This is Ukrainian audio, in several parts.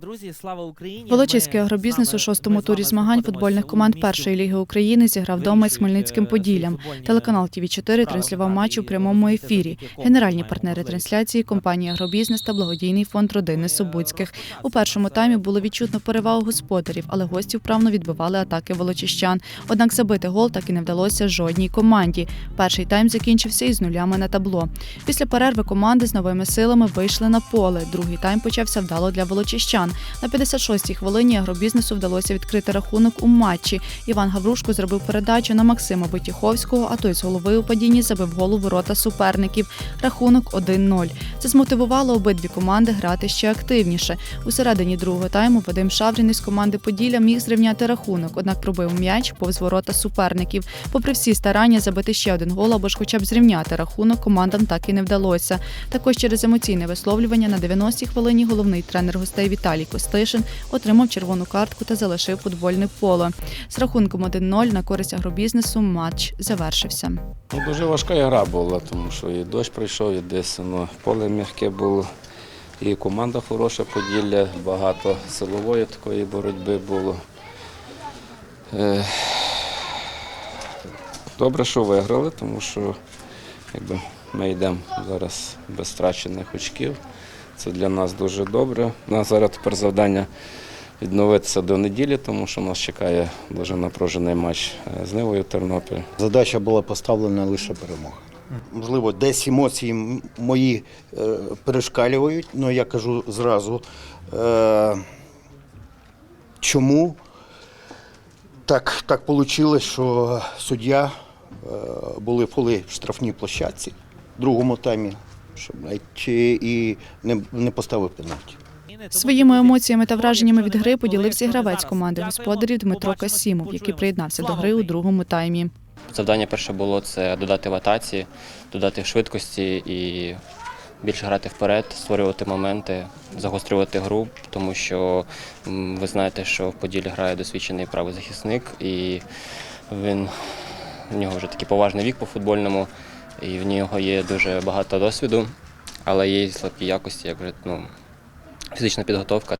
Друзі, слава Україні! Волочиський агробізнес у шостому турі змагань футбольних команд першої ліги України зіграв вдома із Хмельницьким е, Поділлям. Телеканал ТВ 4 транслював матч у прямому ефірі. Генеральні партнери трансляції компанія Агробізнес та благодійний фонд родини Субуцьких. У першому таймі було відчутно перевагу господарів, але гості вправно відбивали атаки волочищан. Однак забити гол так і не вдалося жодній команді. Перший тайм закінчився із нулями на табло. Після перерви команди з новими силами вийшли на поле. Другий тайм почався вдало для волочищан. На 56-й хвилині агробізнесу вдалося відкрити рахунок у матчі. Іван Гаврушко зробив передачу на Максима Витіховського, а той з голови у падінні забив гол у ворота суперників. Рахунок 1-0. Це змотивувало обидві команди грати ще активніше. У середині другого тайму Вадим Шаврін із команди Поділля міг зрівняти рахунок, однак пробив м'яч повз ворота суперників. Попри всі старання забити ще один гол або ж хоча б зрівняти рахунок, командам так і не вдалося. Також через емоційне висловлювання на 90-й хвилині головний тренер гостей Віталій Костишин отримав червону картку та залишив футбольне поле. З рахунком 1-0 на користь агробізнесу матч завершився. Ну, дуже важка гра була, тому що і дощ прийшов, і десь ну, поле м'яке було, і команда хороша поділля, багато силової такої боротьби було. Е, Добре, що виграли, тому що якби, ми йдемо зараз без втрачених очків. Це для нас дуже добре. У нас зараз тепер завдання відновитися до неділі, тому що нас чекає дуже напружений матч е, з Нивою Тернопіль. Задача була поставлена лише перемога. Можливо, десь емоції мої е, перешкалюють, але я кажу зразу, е, чому так, так вийшло, що суддя е, були в штрафній площадці в другому таймі, щоб навіть і не, не поставив пенальті. Своїми емоціями та враженнями від гри поділився гравець команди господарів Дмитро Касімов, який приєднався до гри у другому таймі. Завдання перше було це додати в атаці, додати швидкості і більше грати вперед, створювати моменти, загострювати гру, тому що ви знаєте, що в Поділі грає досвідчений правий захисник, і він в нього вже такий поважний вік по футбольному, і в нього є дуже багато досвіду, але є слабкі якості, як вже ну, фізична підготовка.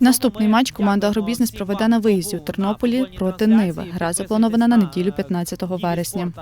Наступний матч команда Агробізнес проведе на виїзді у Тернополі проти Ниви. Гра запланована на неділю 15 вересня.